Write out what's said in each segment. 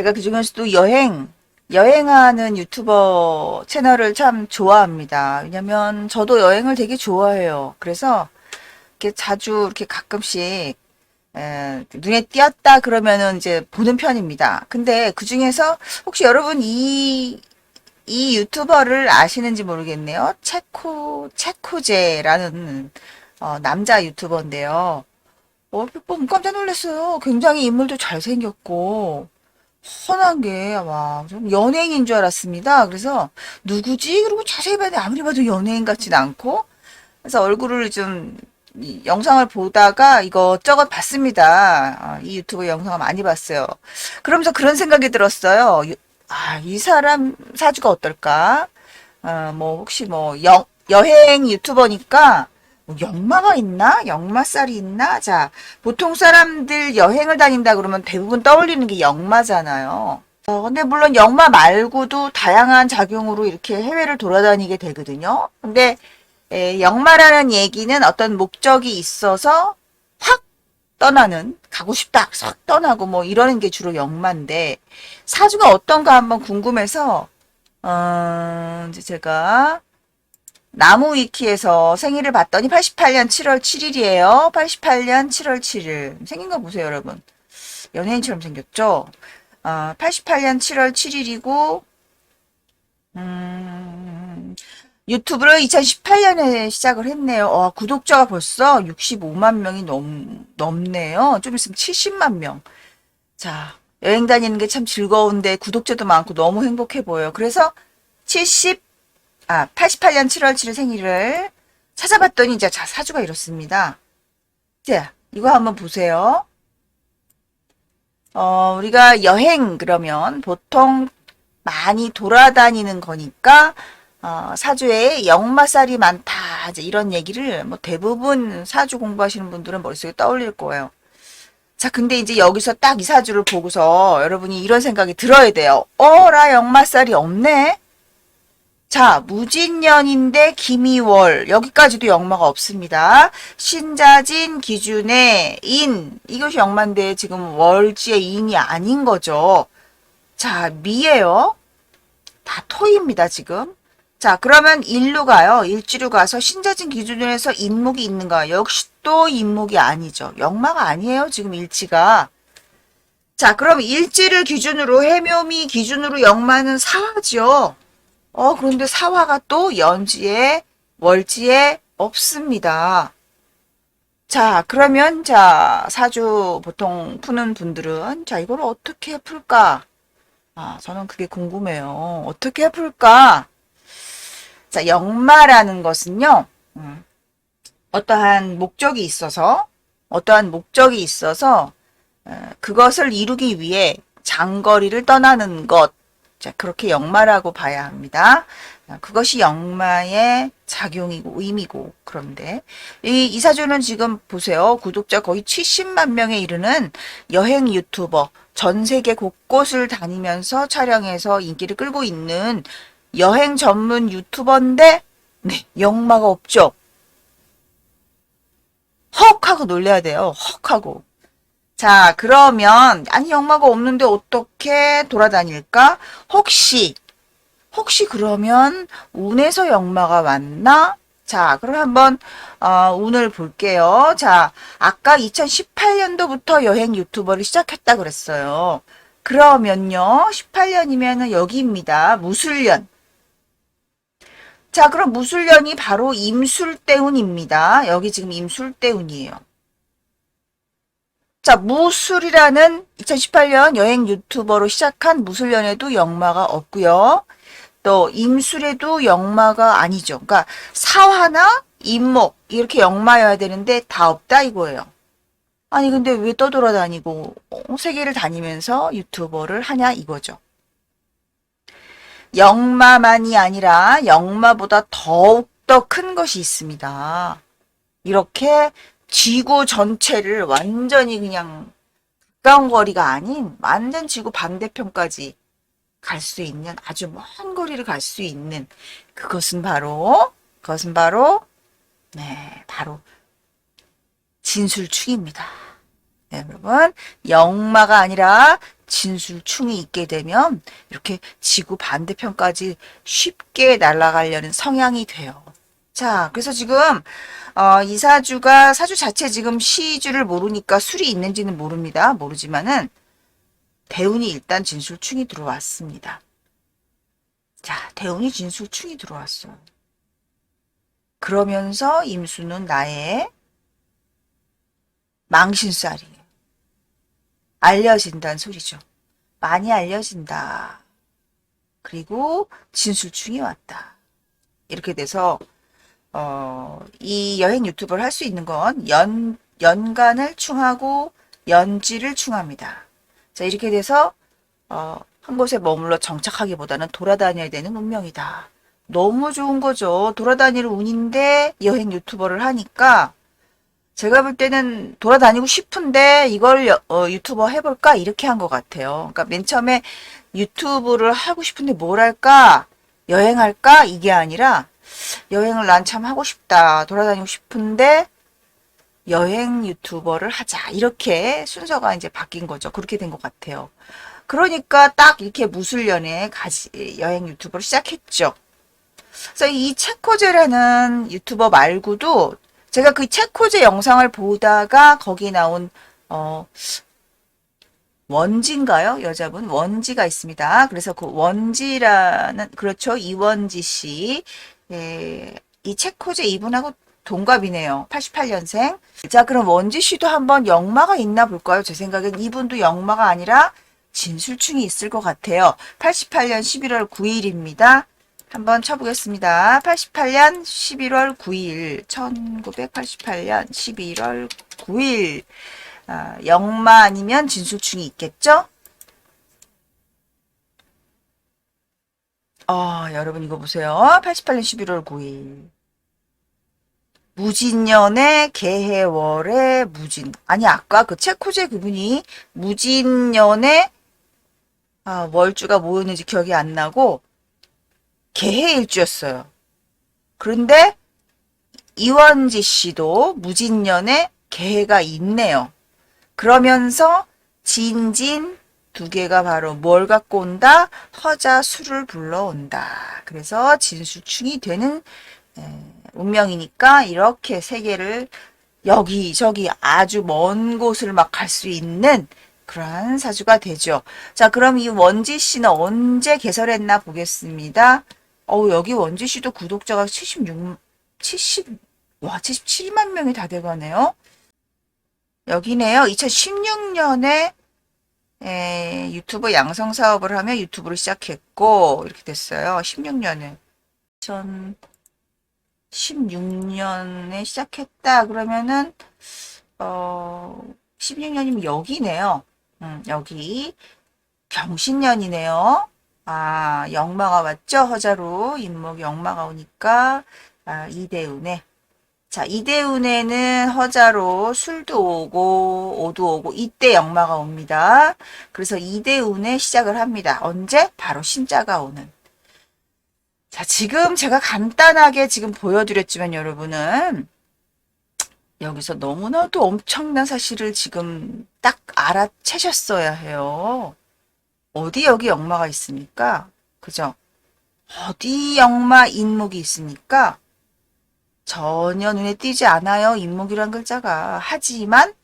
제가 그 중에서도 여행, 여행하는 유튜버 채널을 참 좋아합니다. 왜냐면 저도 여행을 되게 좋아해요. 그래서 이렇게 자주 이렇게 가끔씩 에, 눈에 띄었다 그러면은 이제 보는 편입니다. 근데 그 중에서 혹시 여러분 이, 이 유튜버를 아시는지 모르겠네요. 체코, 체코제라는 어, 남자 유튜버인데요. 어, 깜짝 놀랐어요. 굉장히 인물도 잘생겼고, 훤한 게, 와, 좀 연예인인 줄 알았습니다. 그래서, 누구지? 그리고 자세히 봤는데 아무리 봐도 연예인 같진 않고, 그래서 얼굴을 좀, 이 영상을 보다가 이것저것 봤습니다. 아, 이 유튜브 영상을 많이 봤어요. 그러면서 그런 생각이 들었어요. 유- 아, 이 사람 사주가 어떨까? 아, 뭐, 혹시 뭐, 여, 여행 유튜버니까, 뭐 역마가 있나? 역마살이 있나? 자, 보통 사람들 여행을 다닌다 그러면 대부분 떠올리는 게 역마잖아요. 어, 근데 물론 역마 말고도 다양한 작용으로 이렇게 해외를 돌아다니게 되거든요. 근데 에, 역마라는 얘기는 어떤 목적이 있어서 확 떠나는 가고 싶다 싹 떠나고 뭐 이러는 게 주로 역마인데 사주가 어떤가 한번 궁금해서 어, 이제 제가 나무 위키에서 생일을 봤더니 88년 7월 7일이에요. 88년 7월 7일. 생긴 거 보세요, 여러분. 연예인처럼 생겼죠? 아, 88년 7월 7일이고, 음, 유튜브를 2018년에 시작을 했네요. 어, 구독자가 벌써 65만 명이 넘, 넘네요. 좀 있으면 70만 명. 자, 여행 다니는 게 참 즐거운데 구독자도 많고 너무 행복해 보여요. 그래서 70, 아, 88년 7월 7일 생일을 찾아봤더니 이제 자, 사주가 이렇습니다. 자, 이거 한번 보세요. 어, 우리가 여행 그러면 보통 많이 돌아다니는 거니까 어, 사주에 역마살이 많다. 이제 이런 얘기를 뭐 대부분 사주 공부하시는 분들은 머릿속에 떠올릴 거예요. 자, 근데 이제 여기서 딱 이 사주를 보고서 여러분이 이런 생각이 들어야 돼요. 어, 나 역마살이 없네? 자, 무진년인데 기미월. 여기까지도 역마가 없습니다. 신자진 기준의 인. 이것이 역마인데 지금 월지의 인이 아닌 거죠. 자, 미예요. 다 토입니다, 지금. 자, 그러면 일로 가요. 일지로 가서 신자진 기준으로 해서 인목이 있는가? 역시 또 인목이 아니죠. 역마가 아니에요, 지금 일지가. 자, 그럼 일지를 기준으로 해묘미 기준으로 역마는 사화죠. 어, 그런데 사화가 또 연지에, 월지에 없습니다. 자, 그러면, 자, 사주 보통 푸는 분들은, 자, 이걸 어떻게 풀까? 아, 저는 그게 궁금해요. 어떻게 풀까? 자, 역마라는 것은요, 음, 어떠한 목적이 있어서, 어떠한 목적이 있어서, 어, 그것을 이루기 위해 장거리를 떠나는 것, 자, 그렇게 역마라고 봐야 합니다. 아, 그것이 역마의 작용이고 의미고 그런데 이 이사주는 지금 보세요. 구독자 거의 70만 명에 이르는 여행 유튜버 전 세계 곳곳을 다니면서 촬영해서 인기를 끌고 있는 여행 전문 유튜버인데 네, 역마가 없죠. 헉 하고 놀래야 돼요. 헉 하고. 자, 그러면 아니 역마가 없는데 어떻게 돌아다닐까? 혹시 혹시 그러면 운에서 역마가 왔나? 자, 그럼 한번 어, 운을 볼게요. 자, 아까 2018년도부터 여행 유튜버를 시작했다 그랬어요. 그러면요, 18년이면은 여기입니다. 무술년. 자, 그럼 무술년이 바로 임술대운입니다. 여기 지금 임술대운이에요. 자, 무술이라는 2018년 여행 유튜버로 시작한 무술년에도 역마가 없고요. 또 임술에도 역마가 아니죠. 그러니까 사화나 임목 이렇게 역마여야 되는데 다 없다 이거예요. 아니 근데 왜 떠돌아다니고 어, 세계를 다니면서 유튜버를 하냐 이거죠. 역마만이 아니라 역마보다 더욱 더 큰 것이 있습니다. 이렇게 지구 전체를 완전히 그냥 가까운 거리가 아닌 완전 지구 반대편까지 갈 수 있는 아주 먼 거리를 갈 수 있는 그것은 바로 그것은 바로 네 바로 진술충입니다. 네, 여러분 역마가 아니라 진술충이 있게 되면 이렇게 지구 반대편까지 쉽게 날아가려는 성향이 돼요. 자, 그래서 지금 어, 이 사주가 사주 자체 지금 시주를 모르니까 술이 있는지는 모릅니다. 모르지만은 대운이 일단 진술충이 들어왔습니다. 자, 대운이 진술충이 들어왔어요. 그러면서 임수는 나의 망신살이에요. 알려진다는 소리죠. 많이 알려진다. 그리고 진술충이 왔다. 이렇게 돼서 어, 이 여행 유튜브를 할 수 있는 건 연, 연간을 충하고 연지를 충합니다. 자, 이렇게 돼서 어, 한 곳에 머물러 정착하기보다는 돌아다녀야 되는 운명이다. 너무 좋은 거죠. 돌아다닐 운인데 여행 유튜버를 하니까 제가 볼 때는 돌아다니고 싶은데 이걸 여- 어, 유튜버 해볼까 이렇게 한 것 같아요. 그러니까 맨 처음에 유튜브를 하고 싶은데 뭘 할까 여행할까 이게 아니라 여행을 난 참 하고 싶다 돌아다니고 싶은데 여행 유튜버를 하자 이렇게 순서가 이제 바뀐 거죠. 그렇게 된 것 같아요. 그러니까 딱 이렇게 무술년에 가지 여행 유튜버를 시작했죠. 그래서 이 체코제라는 유튜버 말고도 제가 그 체코제 영상을 보다가 거기 나온 어 원지인가요? 여자분 원지가 있습니다. 그래서 그 원지라는 그렇죠 이원지 씨, 예, 이 체코제 이분하고 동갑이네요. 88년생. 자 그럼 원지 씨도 한번 역마가 있나 볼까요? 제 생각엔 이분도 역마가 아니라 진술충이 있을 것 같아요. 88년 11월 9일입니다. 한번 쳐보겠습니다. 88년 11월 9일, 1988년 11월 9일. 아, 역마 아니면 진술충이 있겠죠? 어, 여러분 이거 보세요. 88년 11월 9일. 무진년의 개해월의 무진. 아니, 아까 그 체코제 그분이 무진년의 아, 월주가 뭐였는지 기억이 안 나고 개해일주였어요. 그런데 이원지 씨도 무진년에 개해가 있네요. 그러면서 진진 두 개가 바로 뭘 갖고 온다? 허자 술을 불러온다. 그래서 진수충이 되는 에, 운명이니까 이렇게 세 개를 여기저기 아주 먼 곳을 막 갈 수 있는 그러한 사주가 되죠. 자, 그럼 이 원지 씨는 언제 개설했나 보겠습니다. 어우, 여기 원지 씨도 구독자가 76, 70, 와, 77만 명이 다 돼가네요. 여기네요. 2016년에 유튜브 양성 사업을 하며 유튜브를 시작했고, 이렇게 됐어요. 16년에. 2016년에 시작했다. 그러면은, 어, 16년이면 여기네요. 음, 여기. 경신년이네요. 아, 역마가 왔죠? 허자로. 인목이 역마가 오니까, 아, 이대운에. 자, 이대운에는 허자로 술도 오고, 오도 오고, 이때 역마가 옵니다. 그래서 이대운에 시작을 합니다. 언제? 바로 신자가 오는. 자, 지금 제가 간단하게 지금 보여드렸지만 여러분은 여기서 너무나도 엄청난 사실을 지금 딱 알아채셨어야 해요. 어디 여기 역마가 있습니까? 그죠? 어디 역마 인목이 있습니까? 전혀 눈에 띄지 않아요. 인목이란 글자가. 하지만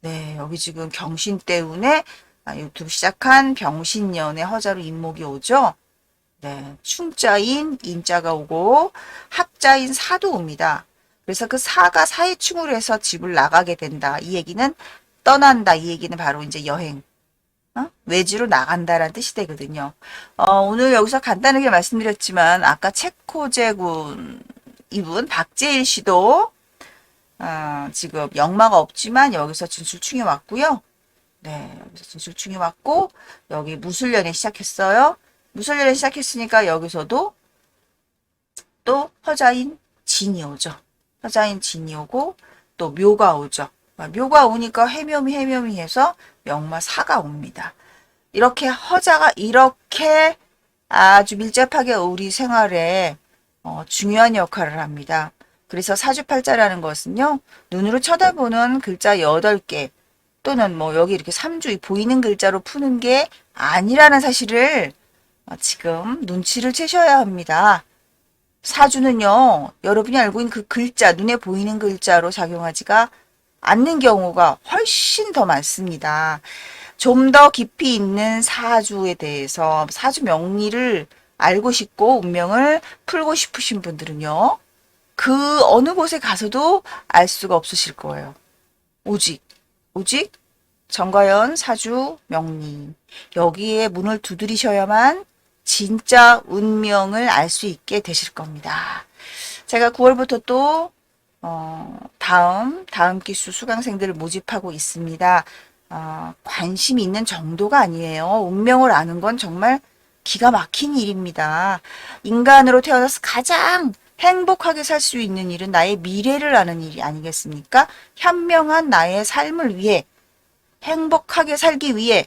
네, 여기 지금 경신 때문에 아, 유튜브 시작한 병신년의 허자로 인목이 오죠. 네, 충자인 인자가 오고 합자인 사도 옵니다. 그래서 그 사가 사회충을 해서 집을 나가게 된다. 이 얘기는 떠난다. 이 얘기는 바로 이제 여행. 어? 외지로 나간다라는 뜻이 되거든요. 어, 오늘 여기서 간단하게 말씀드렸지만 아까 체코 제군 이분 박재일 씨도 아, 지금 역마가 없지만 여기서 진술충이 왔고요. 네, 여기서 진술충이 왔고 여기 무술년에 시작했어요. 무술년에 시작했으니까 여기서도 또 허자인 진이 오죠. 허자인 진이 오고 또 묘가 오죠. 아, 묘가 오니까 해묘미 해묘미 해서 역마 사가 옵니다. 이렇게 허자가 이렇게 아주 밀접하게 우리 생활에 어, 중요한 역할을 합니다. 그래서 사주팔자라는 것은요, 눈으로 쳐다보는 글자 8개, 또는 뭐 여기 이렇게 삼주 보이는 글자로 푸는 게 아니라는 사실을 어, 지금 눈치를 채셔야 합니다. 사주는요, 여러분이 알고 있는 그 글자, 눈에 보이는 글자로 작용하지가 않는 경우가 훨씬 더 많습니다. 좀 더 깊이 있는 사주에 대해서 사주 명리를 알고 싶고 운명을 풀고 싶으신 분들은요, 그 어느 곳에 가서도 알 수가 없으실 거예요. 오직, 오직 정과연 사주 명리. 여기에 문을 두드리셔야만 진짜 운명을 알 수 있게 되실 겁니다. 제가 9월부터 또, 어, 다음, 다음 기수 수강생들을 모집하고 있습니다. 어, 관심이 있는 정도가 아니에요. 운명을 아는 건 정말 기가 막힌 일입니다. 인간으로 태어나서 가장 행복하게 살 수 있는 일은 나의 미래를 아는 일이 아니겠습니까? 현명한 나의 삶을 위해, 행복하게 살기 위해,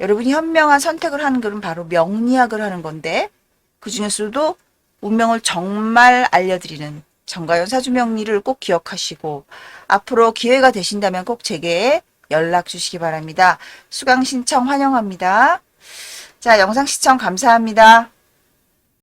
여러분이 현명한 선택을 하는 것은 바로 명리학을 하는 건데, 그 중에서도 운명을 정말 알려드리는 정가연 사주 명리를 꼭 기억하시고, 앞으로 기회가 되신다면 꼭 제게 연락 주시기 바랍니다. 수강 신청 환영합니다. 자, 영상 시청 감사합니다.